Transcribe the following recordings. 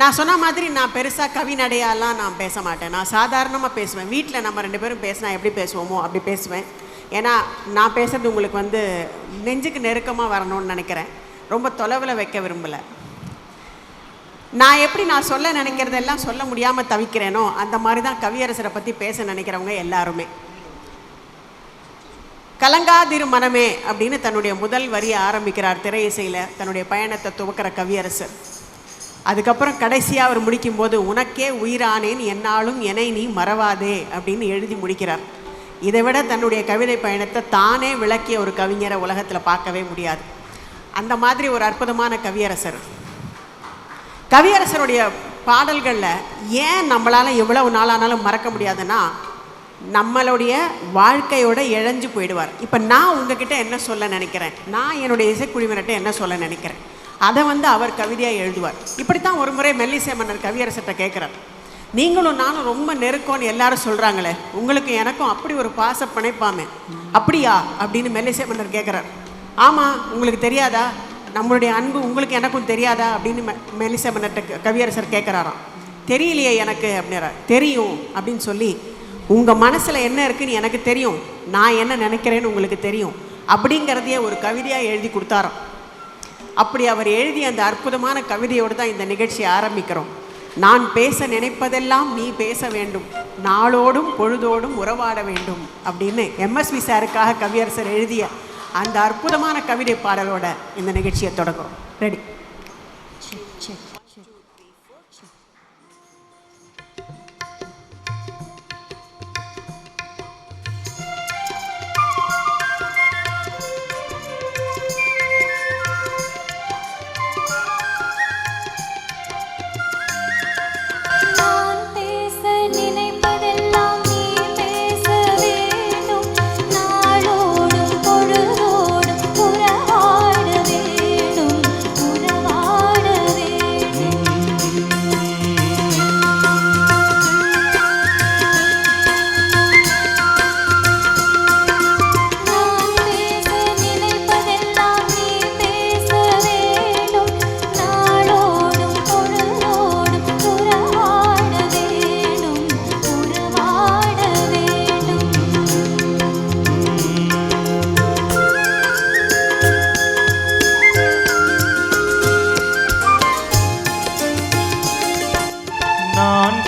நான் சொன்ன மாதிரி நான் பெருசாக கவிநடையாலாம் நான் பேச மாட்டேன். நான் சாதாரணமாக பேசுவேன். வீட்டில் நம்ம ரெண்டு பேரும் பேசினா எப்படி பேசுவோமோ அப்படி பேசுவேன். ஏன்னா நான் பேசுறது உங்களுக்கு வந்து நெஞ்சுக்கு நெருக்கமாக வரணும்னு நினைக்கிறேன். ரொம்ப தொலைவில் வைக்க விரும்பலை. நான் எப்படி நான் சொல்ல நினைக்கிறதெல்லாம் சொல்ல முடியாமல் தவிக்கிறேனோ அந்த மாதிரி தான் கவியரசரை பற்றி பேச நினைக்கிறவங்க எல்லாருமே. கலங்காதிரு மனமே அப்படின்னு தன்னுடைய முதல் வரியை ஆரம்பிக்கிறார் திரை இசையில் தன்னுடைய பயணத்தை துவக்கிற கவியரசர். அதுக்கப்புறம் கடைசியாக அவர் முடிக்கும்போது உனக்கே உயிரானேன் என்னாலும் என்னை நீ மறவாதே அப்படின்னு எழுதி முடிக்கிறார். இதை விட தன்னுடைய கவிதை பயணத்தை தானே விளக்கிய ஒரு கவிஞரை உலகத்தில் பார்க்கவே முடியாது. அந்த மாதிரி ஒரு அற்புதமான கவியரசர். கவியரசருடைய பாடல்களில் ஏன் நம்மளால் எவ்வளவு நாளானாலும் மறக்க முடியாதுன்னா நம்மளுடைய வாழ்க்கையோட இழஞ்சு போயிடுவார். இப்போ நான் உங்ககிட்ட என்ன சொல்ல நினைக்கிறேன்? நான் என்னுடைய இசைக்குழுவினர்கிட்ட என்ன சொல்ல நினைக்கிறேன்? அதை வந்து அவர் கவிதையாக எழுதுவார். இப்படித்தான் ஒரு முறை மெல்லிசை மன்னர் கவியரசர்கிட்ட கேட்குறார். நீங்களும் நானும் ரொம்ப நெருக்கம்னு எல்லாரும் சொல்கிறாங்களே உங்களுக்கு எனக்கும் அப்படி ஒரு பாச பிணைப்பாமே. அப்படியா? அப்படின்னு மெல்லிசை மன்னர் கேட்குறார். ஆமாம் உங்களுக்கு தெரியாதா? நம்மளுடைய அன்பு உங்களுக்கு எனக்கும் தெரியாதா? அப்படின்னு மெ மெல்லிசை மன்னர்கிட்ட கவியரசர் கேட்குறாராம். தெரியலையே எனக்கு அப்படின்னாரா தெரியும் அப்படின்னு சொல்லி உங்கள் மனசில் என்ன இருக்குன்னு எனக்கு தெரியும். நான் என்ன நினைக்கிறேன்னு உங்களுக்கு தெரியும். அப்படிங்கிறதையே ஒரு கவிதையாக எழுதி கொடுத்தாராம். அப்படி அவர் எழுதிய அந்த அற்புதமான கவிதையோடு தான் இந்த நிகழ்ச்சியை ஆரம்பிக்கிறோம். நான் பேச நினைப்பதெல்லாம் நீ பேச வேண்டும். நாளோடும் பொழுதோடும் உறவாட வேண்டும். அப்படின்னு எம்எஸ்வி சாருக்காக கவியரசர் எழுதிய அந்த அற்புதமான கவிதை பாடலோட இந்த நிகழ்ச்சியை தொடங்குறோம். ரெடி சரி சரி.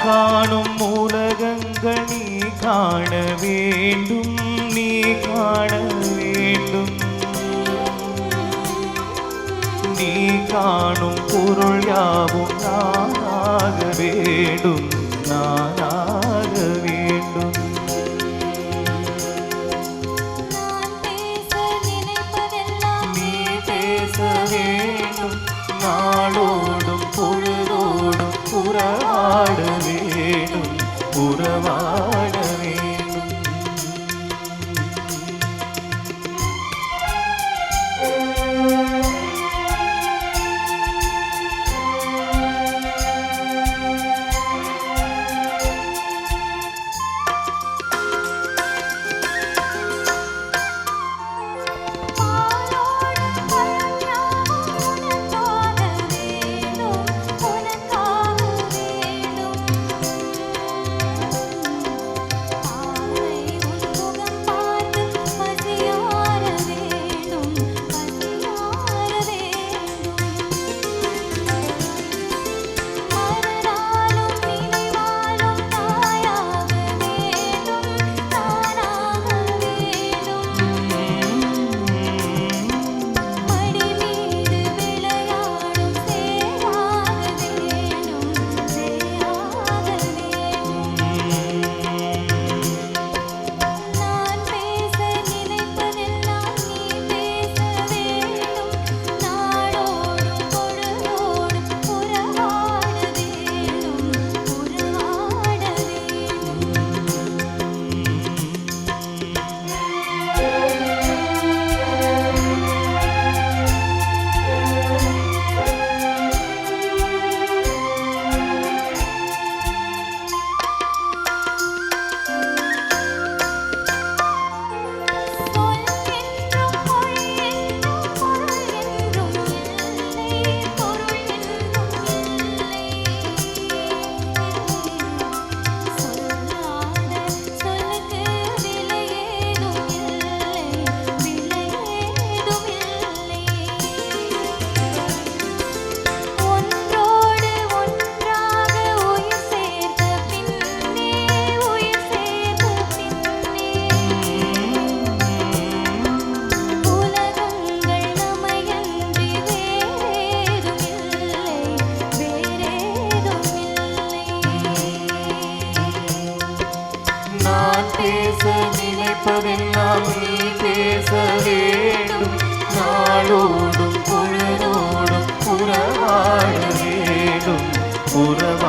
காணும் உலகங்கள் நீ காண வேண்டும் நீ காண வேண்டும். நீ காணும் பொருள் யாவும் நானாக வேண்டும் நானாக வேண்டும். நீ பேச நாளோடும் பொழுதோடும் வேண்டும் உறவாட பேச நினைப்பதெல்லாம் நீ பேச வேண்டும். நாளோடும் பொழுதோடும் உறவாட வேண்டும். உறவ